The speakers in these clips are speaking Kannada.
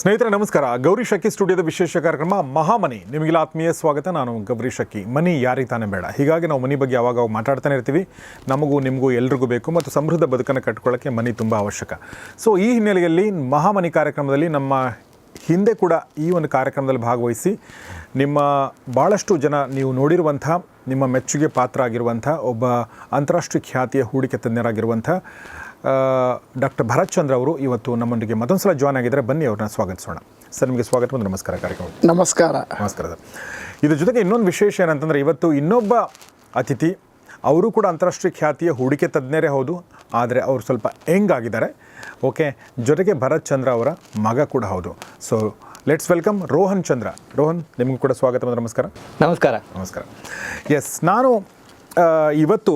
ಸ್ನೇಹಿತರೆ, ನಮಸ್ಕಾರ. ಗೌರಿ ಶಕ್ಕಿ ಸ್ಟುಡಿಯೋದ ವಿಶೇಷ ಕಾರ್ಯಕ್ರಮ ಮಹಾಮನಿ. ನಿಮಗೆಲ್ಲ ಆತ್ಮೀಯ ಸ್ವಾಗತ. ನಾನು ಗೌರಿ ಶಕ್ಕಿ ಮನಿ ಯಾರಿಗೆ ತಾನೇ ಬೇಡ. ಹೀಗಾಗಿ ನಾವು ಮನಿ ಬಗ್ಗೆ ಯಾವಾಗ ಮಾತಾಡ್ತಾನೆ ಇರ್ತೀವಿ, ನಮಗೂ ನಿಮಗೂ ಎಲ್ರಿಗೂ ಬೇಕು ಮತ್ತು ಸಮೃದ್ಧ ಬದುಕನ್ನು ಕಟ್ಕೊಳ್ಳೋಕ್ಕೆ ಮನಿ ತುಂಬ ಅವಶ್ಯಕ. ಸೊ ಈ ಹಿನ್ನೆಲೆಯಲ್ಲಿ ಮಹಾಮನಿ ಕಾರ್ಯಕ್ರಮದಲ್ಲಿ ನಮ್ಮ ಹಿಂದೆ ಕೂಡ ಈ ಒಂದು ಕಾರ್ಯಕ್ರಮದಲ್ಲಿ ಭಾಗವಹಿಸಿ ನಿಮ್ಮ ಭಾಳಷ್ಟು ಜನ ನೀವು ನೋಡಿರುವಂಥ, ನಿಮ್ಮ ಮೆಚ್ಚುಗೆ ಪಾತ್ರ ಆಗಿರುವಂಥ ಒಬ್ಬ ಅಂತಾರಾಷ್ಟ್ರೀಯ ಖ್ಯಾತಿಯ ಹೂಡಿಕೆ ತಜ್ಞರಾಗಿರುವಂಥ ಡಾಕ್ಟರ್ ಭರತ್ ಚಂದ್ರ ಅವರು ಇವತ್ತು ನಮ್ಮೊಂದಿಗೆ ಮತ್ತೊಂದು ಸಲ ಜಾಯ್ನ್ ಆಗಿದ್ದಾರೆ. ಬನ್ನಿ ಅವ್ರನ್ನ ಸ್ವಾಗತಿಸೋಣ. ಸರ್ ನಿಮಗೆ ಸ್ವಾಗತ ಮತ್ತು ನಮಸ್ಕಾರ ಕಾರ್ಯಕ್ರಮ. ನಮಸ್ಕಾರ. ನಮಸ್ಕಾರ ಸರ್. ಇದ್ರ ಜೊತೆಗೆ ಇನ್ನೊಂದು ವಿಶೇಷ ಏನಂತಂದರೆ ಇವತ್ತು ಇನ್ನೊಬ್ಬ ಅತಿಥಿ ಅವರು ಕೂಡ ಅಂತಾರಾಷ್ಟ್ರೀಯ ಖ್ಯಾತಿಯ ಹೂಡಿಕೆ ತಜ್ಞರೇ ಹೌದು ಆದರೆ ಅವರು ಸ್ವಲ್ಪ ಯಂಗ್ ಆಗಿದ್ದಾರೆ. ಓಕೆ ಜೊತೆಗೆ ಭರತ್ ಚಂದ್ರ ಅವರ ಮಗ ಕೂಡ ಹೌದು. So let's welcome Rohan Chandra. Rohan ನಿಮಗೂ ಕೂಡ ಸ್ವಾಗತ ಮತ್ತು ನಮಸ್ಕಾರ. ನಮಸ್ಕಾರ. ನಮಸ್ಕಾರ. ಎಸ್ ನಾನು ಇವತ್ತು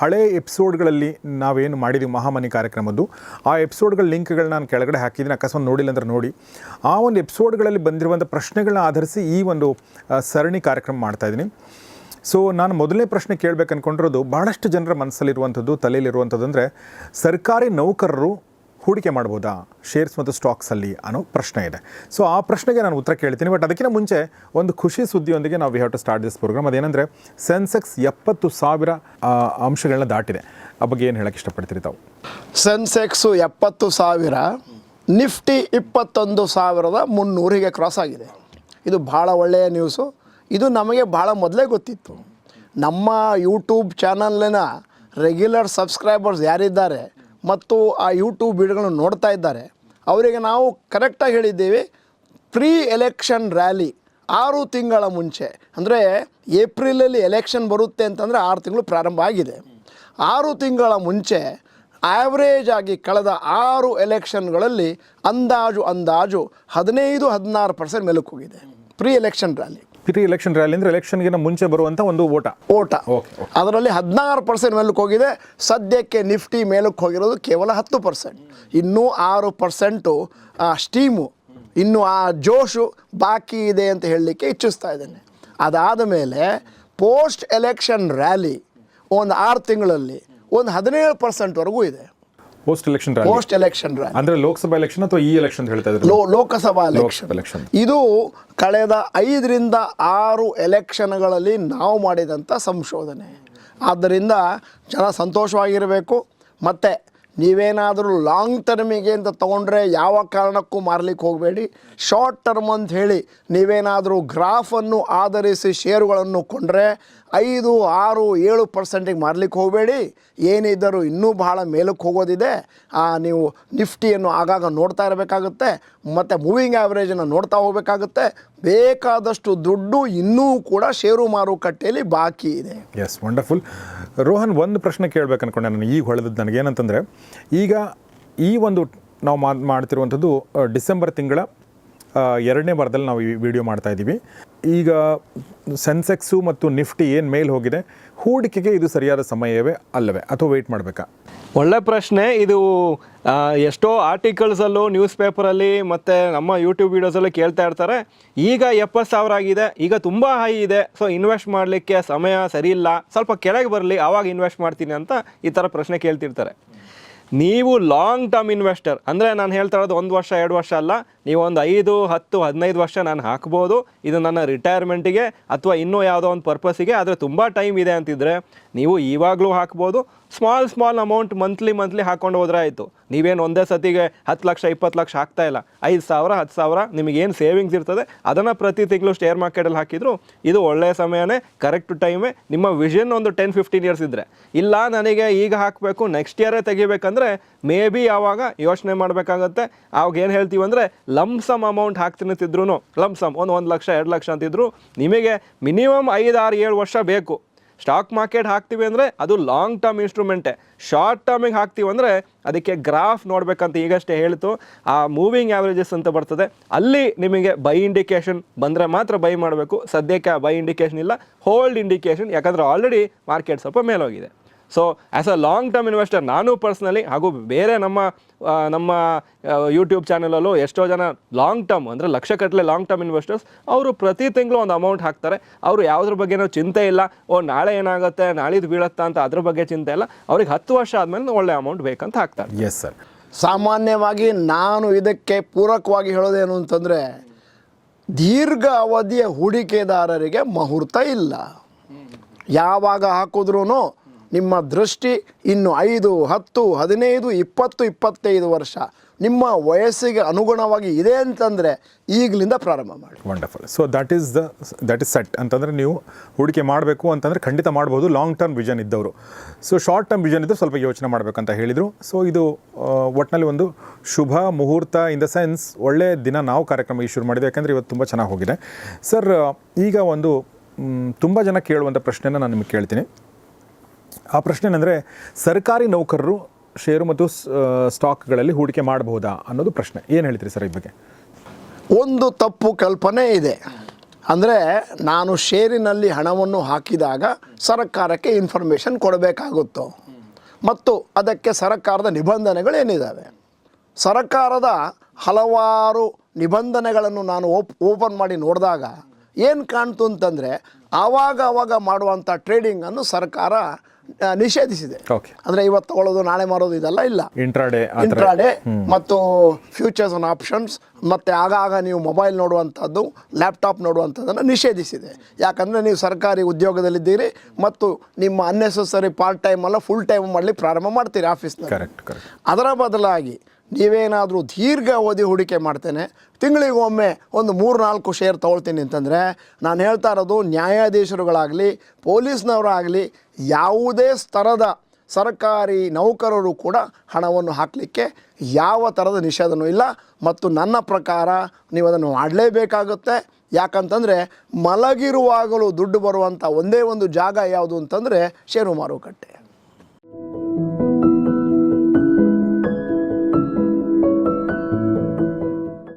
ಹಳೆ ಎಪಿಸೋಡ್ಗಳಲ್ಲಿ ನಾವೇನು ಮಾಡಿದ್ದೀವಿ ಮಹಾಮನಿ ಕಾರ್ಯಕ್ರಮದ್ದು, ಆ ಎಪಿಸೋಡ್ಗಳ ಲಿಂಕ್ಗಳನ್ನ ನಾನು ಕೆಳಗಡೆ ಹಾಕಿದ್ದೀನಿ, ಅಕಸ್ಮಾತ್ ನೋಡಿಲ್ಲ ಅಂದ್ರೆ ನೋಡಿ. ಆ ಒಂದು ಎಪಿಸೋಡ್ಗಳಲ್ಲಿ ಬಂದಿರುವಂಥ ಪ್ರಶ್ನೆಗಳನ್ನ ಆಧರಿಸಿ ಈ ಒಂದು ಸರಣಿ ಕಾರ್ಯಕ್ರಮ ಮಾಡ್ತಾ ಇದ್ದೀನಿ. ಸೊ ನಾನು ಮೊದಲನೇ ಪ್ರಶ್ನೆ ಕೇಳಬೇಕು ಅಂದ್ಕೊಂಡಿರೋದು ಭಾಳಷ್ಟು ಜನರ ಮನಸ್ಸಲ್ಲಿರುವಂಥದ್ದು, ತಲೆಯಲ್ಲಿರುವಂಥದ್ದು ಅಂದರೆ, ಸರ್ಕಾರಿ ನೌಕರರು ಹೂಡಿಕೆ ಮಾಡ್ಬೋದಾ ಶೇರ್ಸ್ ಮತ್ತು ಸ್ಟಾಕ್ಸಲ್ಲಿ ಅನ್ನೋ ಪ್ರಶ್ನೆ ಇದೆ. ಸೊ ಆ ಪ್ರಶ್ನೆಗೆ ನಾನು ಉತ್ತರ ಕೇಳ್ತೀನಿ ಬಟ್ ಅದಕ್ಕಿಂತ ಮುಂಚೆ ಒಂದು ಖುಷಿ ಸುದ್ದಿಯೊಂದಿಗೆ ನಾವು we have to start this program ಅದೇನೆಂದರೆ ಸೆನ್ಸೆಕ್ಸ್ ಎಪ್ಪತ್ತು ಸಾವಿರ ಅಂಶಗಳನ್ನ ದಾಟಿದೆ. ಆ ಬಗ್ಗೆ ಏನು ಹೇಳಕ್ಕೆ ಇಷ್ಟಪಡ್ತೀರಿ ತಾವು? ಸೆನ್ಸೆಕ್ಸು ಎಪ್ಪತ್ತು ಸಾವಿರ ನಿಫ್ಟಿ ಇಪ್ಪತ್ತೊಂದು ಸಾವಿರದ ಮುನ್ನೂರಿಗೆ ಕ್ರಾಸ್ ಆಗಿದೆ. ಇದು ಭಾಳ ಒಳ್ಳೆಯ ನ್ಯೂಸು ಇದು ನಮಗೆ ಭಾಳ ಮೊದಲೇ ಗೊತ್ತಿತ್ತು. ನಮ್ಮ ಯೂಟ್ಯೂಬ್ ಚಾನಲ್ನ ರೆಗ್ಯುಲರ್ ಸಬ್ಸ್ಕ್ರೈಬರ್ಸ್ ಯಾರಿದ್ದಾರೆ? ಮತ್ತು ಆ ಯೂಟ್ಯೂಬ್ ವಿಡಿಯೋಗಳನ್ನು ನೋಡ್ತಾ ಇದ್ದಾರೆ. ಅವರಿಗೆ ನಾವು ಕರೆಕ್ಟಾಗಿ ಹೇಳಿದ್ದೇವೆ ಪ್ರೀ ಎಲೆಕ್ಷನ್ ರ್ಯಾಲಿ ಆರು ತಿಂಗಳ ಮುಂಚೆ, ಅಂದರೆ ಏಪ್ರಿಲಲ್ಲಿ ಎಲೆಕ್ಷನ್ ಬರುತ್ತೆ ಅಂತಂದರೆ ಆರು ತಿಂಗಳು ಪ್ರಾರಂಭ ಆಗಿದೆ. ಆರು ತಿಂಗಳ ಮುಂಚೆ ಆ್ಯಾವ್ರೇಜ್ ಆಗಿ ಕಳೆದ ಆರು ಎಲೆಕ್ಷನ್ಗಳಲ್ಲಿ ಅಂದಾಜು ಅಂದಾಜು ಹದಿನೈದು ಹದಿನಾರು ಪರ್ಸೆಂಟ್ ಮೇಲಕ್ಕೆ ಹೋಗಿದೆ pre election rally pre election rally ಅಂದರೆ ಎಲೆಕ್ಷನ್ಗಿನ ಮುಂಚೆ ಬರುವಂಥ ಒಂದು ಓಟ. ಓಟ. ಓಕೆ ಅದರಲ್ಲಿ ಹದಿನಾರು ಪರ್ಸೆಂಟ್ ಮೇಲಕ್ಕೆ ಹೋಗಿದೆ. ಸದ್ಯಕ್ಕೆ ನಿಫ್ಟಿ ಮೇಲಕ್ಕೆ ಹೋಗಿರೋದು ಕೇವಲ ಹತ್ತು ಪರ್ಸೆಂಟ್ ಇನ್ನೂ ಆರು ಪರ್ಸೆಂಟು ಆ ಸ್ಟೀಮು ಇನ್ನು ಆ ಜೋಶು ಬಾಕಿ ಇದೆ ಅಂತ ಹೇಳಲಿಕ್ಕೆ ಇಚ್ಛಿಸ್ತಾ ಇದ್ದೇನೆ. ಅದಾದ ಮೇಲೆ ಪೋಸ್ಟ್ ಎಲೆಕ್ಷನ್ ರ್ಯಾಲಿ ಒಂದು ಆರು ತಿಂಗಳಲ್ಲಿ ಒಂದು ಹದಿನೇಳು ಪರ್ಸೆಂಟ್ವರೆಗೂ ಇದೆ. Post election post election rally ಅಂದರೆ ಲೋಕಸಭಾ ಎಲೆಕ್ಷನ್ ಅಥವಾ ಈ ಎಲೆಕ್ಷನ್ ಹೇಳ್ತಾ ಇದ್ರು ಲೋ ಲೋಕಸಭಾ ಎಲೆಕ್ಷನ್. ಇದು ಕಳೆದ ಐದರಿಂದ ಆರು ಎಲೆಕ್ಷನ್ಗಳಲ್ಲಿ ನಾವು ಮಾಡಿದಂಥ ಸಂಶೋಧನೆ. ಆದ್ದರಿಂದ ಜನ ಸಂತೋಷವಾಗಿರಬೇಕು. ಮತ್ತು ನೀವೇನಾದರೂ ಲಾಂಗ್ ಟರ್ಮಿಗೆ ಅಂತ ತೊಗೊಂಡ್ರೆ ಯಾವ ಕಾರಣಕ್ಕೂ ಮಾರಲಿಕ್ಕೆ ಹೋಗಬೇಡಿ. ಶಾರ್ಟ್ ಟರ್ಮ್ ಅಂತ ಹೇಳಿ ನೀವೇನಾದರೂ ಗ್ರಾಫನ್ನು ಆಧರಿಸಿ ಷೇರುಗಳನ್ನು ಕೊಂಡ್ರೆ ಐದು ಆರು ಏಳು ಪರ್ಸೆಂಟಿಗೆ ಮಾರಲಿಕ್ಕೆ ಹೋಗಬೇಡಿ. ಏನಿದ್ದರೂ ಇನ್ನೂ ಬಹಳ ಮೇಲಕ್ಕೆ ಹೋಗೋದಿದೆ. ಆ, ನೀವು ನಿಫ್ಟಿಯನ್ನು ಆಗಾಗ ನೋಡ್ತಾ ಇರಬೇಕಾಗುತ್ತೆ. ಮತ್ತು ಮೂವಿಂಗ್ ಆ್ಯಾವ್ರೇಜನ್ನು ನೋಡ್ತಾ ಹೋಗಬೇಕಾಗುತ್ತೆ. ಬೇಕಾದಷ್ಟು ದುಡ್ಡು ಇನ್ನೂ ಕೂಡ ಷೇರು ಮಾರುಕಟ್ಟೆಯಲ್ಲಿ ಬಾಕಿ ಇದೆ. ಎಸ್ ವಂಡರ್ಫುಲ್ ರೋಹನ್, ಒಂದು ಪ್ರಶ್ನೆ ಕೇಳಬೇಕು ಅನ್ಕೊಂಡೆ ನಾನು ಈಗ ಹೊಳೆದದ್ದು ನನಗೆ ಏನಂತಂದರೆ ಈಗ ಈ ಒಂದು ನಾವು ಮಾತು ಮಾಡ್ತಿರುವಂಥದ್ದು ಡಿಸೆಂಬರ್ ತಿಂಗಳ ಎರಡನೇ ವಾರದಲ್ಲಿ ನಾವು ಈ ವಿಡಿಯೋ ಮಾಡ್ತಾ ಇದ್ದೀವಿ. ಈಗ ಸೆನ್ಸೆಕ್ಸು ಮತ್ತು ನಿಫ್ಟಿ ಏನು ಮೇಲ್ ಹೋಗಿದೆ? ಹೂಡಿಕೆಗೆ ಇದು ಸರಿಯಾದ ಸಮಯವೇ ಅಲ್ಲವೇ? ಅಥವಾ ವೆಯ್ಟ್ ಮಾಡಬೇಕಾ? ಒಳ್ಳೆ ಪ್ರಶ್ನೆ. ಇದು ಎಷ್ಟೋ ಆರ್ಟಿಕಲ್ಸಲ್ಲೂ ನ್ಯೂಸ್ ಪೇಪರಲ್ಲಿ ಮತ್ತು ನಮ್ಮ ಯೂಟ್ಯೂಬ್ ವೀಡಿಯೋಸಲ್ಲೂ ಕೇಳ್ತಾ ಇರ್ತಾರೆ. ಈಗ ಎಪ್ಪತ್ತು ಸಾವಿರ ಆಗಿದೆ. ಈಗ ತುಂಬ ಹೈ ಇದೆ. ಸೊ ಇನ್ವೆಸ್ಟ್ ಮಾಡಲಿಕ್ಕೆ ಸಮಯ ಸರಿ ಇಲ್ಲ ಸ್ವಲ್ಪ ಕೆಳಗೆ ಬರಲಿ. ಆವಾಗ ಇನ್ವೆಸ್ಟ್ ಮಾಡ್ತೀನಿ ಅಂತ ಈ ಥರ ಪ್ರಶ್ನೆ ಕೇಳ್ತಿರ್ತಾರೆ. ನೀವು ಲಾಂಗ್ ಟರ್ಮ್ ಇನ್ವೆಸ್ಟರ್ ಅಂದರೆ ನಾನು ಹೇಳ್ತಾ ಇರೋದು ಒಂದು ವರ್ಷ, ಎರಡು ವರ್ಷ ಅಲ್ಲ. ನೀವು ಒಂದು ಐದು, ಹತ್ತು, ಹದಿನೈದು ವರ್ಷ ನಾನು ಹಾಕ್ಬೋದು. ಇದು ನನ್ನ ರಿಟೈರ್ಮೆಂಟಿಗೆ ಅಥವಾ ಇನ್ನೂ ಯಾವುದೋ ಒಂದು ಪರ್ಪಸ್ಸಿಗೆ ಆದರೆ ತುಂಬ ಟೈಮ್ ಇದೆ ಅಂತಿದ್ರೆ ನೀವು ಇವಾಗಲೂ ಹಾಕ್ಬೋದು. Small small amount monthly monthly ಹಾಕ್ಕೊಂಡು ಹೋದ್ರೆ ಆಯಿತು. ನೀವೇನು ಒಂದೇ ಸತಿಗೆ ಹತ್ತು ಲಕ್ಷ, ಇಪ್ಪತ್ತು ಲಕ್ಷ ಹಾಕ್ತಾ ಇಲ್ಲ. ಐದು ಸಾವಿರ, ಹತ್ತು ಸಾವಿರ ನಿಮಗೇನು ಸೇವಿಂಗ್ಸ್ ಇರ್ತದೆ, ಅದನ್ನು ಪ್ರತಿ ತಿಂಗಳು ಶೇರ್ ಮಾರ್ಕೆಟಲ್ಲಿ ಹಾಕಿದ್ರು ಇದು ಒಳ್ಳೆಯ ಸಮಯನೇ ಕರೆಕ್ಟ್ ಟೈಮೇ ನಿಮ್ಮ ವಿಷನ್ ಒಂದು ಟೆನ್ ಫಿಫ್ಟೀನ್ ಇಯರ್ಸ್ ಇದ್ದರೆ ಇಲ್ಲ, ನನಗೆ ಈಗ ಹಾಕಬೇಕು ನೆಕ್ಸ್ಟ್ ಇಯರೇ ತೆಗಿಬೇಕಂದ್ರೆ ಮೇ ಬಿ ಯಾವಾಗ ಯೋಚನೆ ಮಾಡಬೇಕಾಗತ್ತೆ. ಅವಾಗ ಏನು ಹೇಳ್ತೀವಿ ಅಂದರೆ ಲಮ್ಸಮ್ ಅಮೌಂಟ್ ಹಾಕ್ತೀನಿ ಅಂತಿದ್ರು ಲಮ್ಸಮ್ ಒಂದು ಒಂದು ಲಕ್ಷ, ಎರಡು ಲಕ್ಷ ಅಂತಿದ್ರು, ನಿಮಗೆ ಮಿನಿಮಮ್ ಐದು ಆರು ಏಳು ವರ್ಷ ಬೇಕು. ಸ್ಟಾಕ್ ಮಾರ್ಕೆಟ್ ಹಾಕ್ತೀವಿ ಅಂದರೆ ಅದು ಲಾಂಗ್ ಟರ್ಮ್ ಇನ್ಸ್ಟ್ರೂಮೆಂಟೇ ಶಾರ್ಟ್ ಟರ್ಮಿಗೆ ಹಾಕ್ತೀವಿ ಅಂದರೆ ಅದಕ್ಕೆ ಗ್ರಾಫ್ ನೋಡಬೇಕಂತ ಈಗಷ್ಟೇ ಹೇಳಿತು. ಆ ಮೂವಿಂಗ್ ಆ್ಯಾವ್ರೇಜಸ್ ಅಂತ ಬರ್ತದೆ. ಅಲ್ಲಿ ನಿಮಗೆ ಬೈ ಇಂಡಿಕೇಶನ್ ಬಂದರೆ ಮಾತ್ರ ಬೈ ಮಾಡಬೇಕು. ಸದ್ಯಕ್ಕೆ ಆ ಬೈ ಇಂಡಿಕೇಶನ್ ಇಲ್ಲ. ಹೋಲ್ಡ್ ಇಂಡಿಕೇಶನ್ ಯಾಕಂದರೆ ಆಲ್ರೆಡಿ ಮಾರ್ಕೆಟ್ ಸ್ವಲ್ಪ ಮೇಲೋಗಿದೆ. So as a long term investor ನಾನು ಪರ್ಸ್ನಲಿ ಹಾಗೂ ಬೇರೆ ನಮ್ಮ ನಮ್ಮ ಯೂಟ್ಯೂಬ್ ಚಾನಲಲ್ಲೂ ಎಷ್ಟೋ ಜನ ಲಾಂಗ್ ಟರ್ಮ್ ಅಂದರೆ ಲಕ್ಷಗಟ್ಟಲೆ ಲಾಂಗ್ ಟರ್ಮ್ ಇನ್ವೆಸ್ಟರ್ಸ್ ಅವರು ಪ್ರತಿ ತಿಂಗಳು ಒಂದು ಅಮೌಂಟ್ ಹಾಕ್ತಾರೆ. ಅವರು ಯಾವುದ್ರ ಬಗ್ಗೆನೂ ಚಿಂತೆ ಇಲ್ಲ. ಓ, ನಾಳೆ ಏನಾಗುತ್ತೆ ನಾಳಿದ್ದು ಬೀಳುತ್ತಾ ಅಂತ ಅದ್ರ ಬಗ್ಗೆ ಚಿಂತೆ ಇಲ್ಲ. ಅವ್ರಿಗೆ ಹತ್ತು ವರ್ಷ ಆದಮೇಲೆ ಒಳ್ಳೆ ಅಮೌಂಟ್ ಬೇಕಂತ ಹಾಕ್ತಾರೆ. ಎಸ್ ಸರ್ ಸಾಮಾನ್ಯವಾಗಿ ನಾನು ಇದಕ್ಕೆ ಪೂರಕವಾಗಿ ಹೇಳೋದೇನು ಅಂತಂದರೆ, ದೀರ್ಘ ಅವಧಿಯ ಹೂಡಿಕೆದಾರರಿಗೆ ಮುಹೂರ್ತ ಇಲ್ಲ. ಯಾವಾಗ ಹಾಕಿದ್ರೂ ನಿಮ್ಮ ದೃಷ್ಟಿ ಇನ್ನು ಐದು, ಹತ್ತು, ಹದಿನೈದು, ಇಪ್ಪತ್ತು, ಇಪ್ಪತ್ತೈದು ವರ್ಷ ನಿಮ್ಮ ವಯಸ್ಸಿಗೆ ಅನುಗುಣವಾಗಿ ಇದೆ ಅಂತಂದರೆ ಈಗಲಿಂದ ಪ್ರಾರಂಭ ಮಾಡಿ. Wonderful so that is the that is set ಅಂತಂದರೆ ನೀವು ಹೂಡಿಕೆ ಮಾಡಬೇಕು ಅಂತಂದರೆ ಖಂಡಿತ ಮಾಡ್ಬೋದು. ಲಾಂಗ್ ಟರ್ಮ್ ವಿಷನ್ ಇದ್ದವರು. ಸೊ ಶಾರ್ಟ್ ಟರ್ಮ್ ವಿಷನ್ ಇದ್ದರೆ ಸ್ವಲ್ಪ ಯೋಚನೆ ಮಾಡಬೇಕಂತ ಹೇಳಿದರು. ಸೊ ಇದು ಒಟ್ಟಿನಲ್ಲಿ ಒಂದು ಶುಭ ಮುಹೂರ್ತ ಇನ್ ದ ಸೆನ್ಸ್ ಒಳ್ಳೆಯ ದಿನ ನಾವು ಕಾರ್ಯಕ್ರಮ ಈ ಶುರು ಮಾಡಿದೆ ಯಾಕಂದರೆ ಇವತ್ತು ತುಂಬ ಚೆನ್ನಾಗಿ ಹೋಗಿದೆ. ಸರ್ ಈಗ ಒಂದು ತುಂಬ ಜನ ಕೇಳುವಂಥ ಪ್ರಶ್ನೆಯನ್ನು ನಾನು ನಿಮಗೆ ಕೇಳ್ತೀನಿ. ಆ ಪ್ರಶ್ನೆ ಏನಂದರೆ ಸರ್ಕಾರಿ ನೌಕರರು ಷೇರು ಮತ್ತು ಸ್ಟಾಕ್ಗಳಲ್ಲಿ ಹೂಡಿಕೆ ಮಾಡಬಹುದಾ ಅನ್ನೋದು ಪ್ರಶ್ನೆ. ಏನು ಹೇಳ್ತೀರಿ ಸರ್ ಈ ಬಗ್ಗೆ? ಒಂದು ತಪ್ಪು ಕಲ್ಪನೆ ಇದೆ. ಅಂದರೆ ನಾನು ಷೇರಿನಲ್ಲಿ ಹಣವನ್ನು ಹಾಕಿದಾಗ ಸರ್ಕಾರಕ್ಕೆ ಇನ್ಫಾರ್ಮೇಷನ್ ಕೊಡಬೇಕಾಗುತ್ತೋ? ಮತ್ತು ಅದಕ್ಕೆ ಸರ್ಕಾರದ ನಿಬಂಧನೆಗಳೇನಿದ್ದಾವೆ ಸರ್ಕಾರದ ಹಲವಾರು ನಿಬಂಧನೆಗಳನ್ನು ನಾನು ಓಪ್, ಓಪನ್ ಮಾಡಿ ನೋಡಿದಾಗ ಏನು ಕಾಣ್ತು ಅಂತಂದರೆ ಆವಾಗ ಆವಾಗ ಮಾಡುವಂಥ ಟ್ರೇಡಿಂಗನ್ನು ಸರ್ಕಾರ ನಿಷೇಧಿಸಿದೆ. ಅಂದರೆ ಇವತ್ತು ತಗೊಳ್ಳೋದು ನಾಳೆ ಮಾರೋದು ಇದೆಲ್ಲ ಇಲ್ಲ. ಇಂಟ್ರಾಡೇ ಮತ್ತು ಫ್ಯೂಚರ್ಸ್ ಆನ್ ಆಪ್ಷನ್ಸ್ ಮತ್ತು ಆಗಾಗ ನೀವು ಮೊಬೈಲ್ ನೋಡುವಂಥದ್ದು ಲ್ಯಾಪ್ಟಾಪ್ ನೋಡುವಂಥದ್ದನ್ನು ನಿಷೇಧಿಸಿದೆ. ಯಾಕಂದರೆ ನೀವು ಸರ್ಕಾರಿ ಉದ್ಯೋಗದಲ್ಲಿದ್ದೀರಿ ಮತ್ತು ನಿಮ್ಮ ಅನ್ನೆಸೆಸರಿ ಪಾರ್ಟ್ ಟೈಮ್ ಅಲ್ಲ ಫುಲ್ ಟೈಮ್ ಮಾಡಲಿ ಪ್ರಾರಂಭ ಮಾಡ್ತೀರಿ ಕರೆಕ್ಟ್ ಅದರ ಬದಲಾಗಿ ನೀವೇನಾದರೂ ದೀರ್ಘ ಅವಧಿ ಹೂಡಿಕೆ ಮಾಡ್ತೇನೆ, ತಿಂಗಳಿಗೊಮ್ಮೆ ಒಂದು ಮೂರು ನಾಲ್ಕು ಶೇರ್ ತೊಗೊಳ್ತೀನಿ ಅಂತಂದರೆ, ನಾನು ಹೇಳ್ತಾ ಇರೋದು ನ್ಯಾಯಾಧೀಶರುಗಳಾಗಲಿ, ಪೊಲೀಸ್ನವರಾಗಲಿ, ಯಾವುದೇ ಸ್ತರದ ಸರ್ಕಾರಿ ನೌಕರರು ಕೂಡ ಹಣವನ್ನು ಹಾಕಲಿಕ್ಕೆ ಯಾವ ಥರದ ನಿಷೇಧನೂ ಇಲ್ಲ. ಮತ್ತು ನನ್ನ ಪ್ರಕಾರ ನೀವು ಅದನ್ನು ಮಾಡಲೇಬೇಕಾಗುತ್ತೆ. ಯಾಕಂತಂದರೆ ಮಲಗಿರುವಾಗಲೂ ದುಡ್ಡು ಬರುವಂಥ ಒಂದೇ ಒಂದು ಜಾಗ ಯಾವುದು ಅಂತಂದರೆ, ಷೇರು ಮಾರುಕಟ್ಟೆ.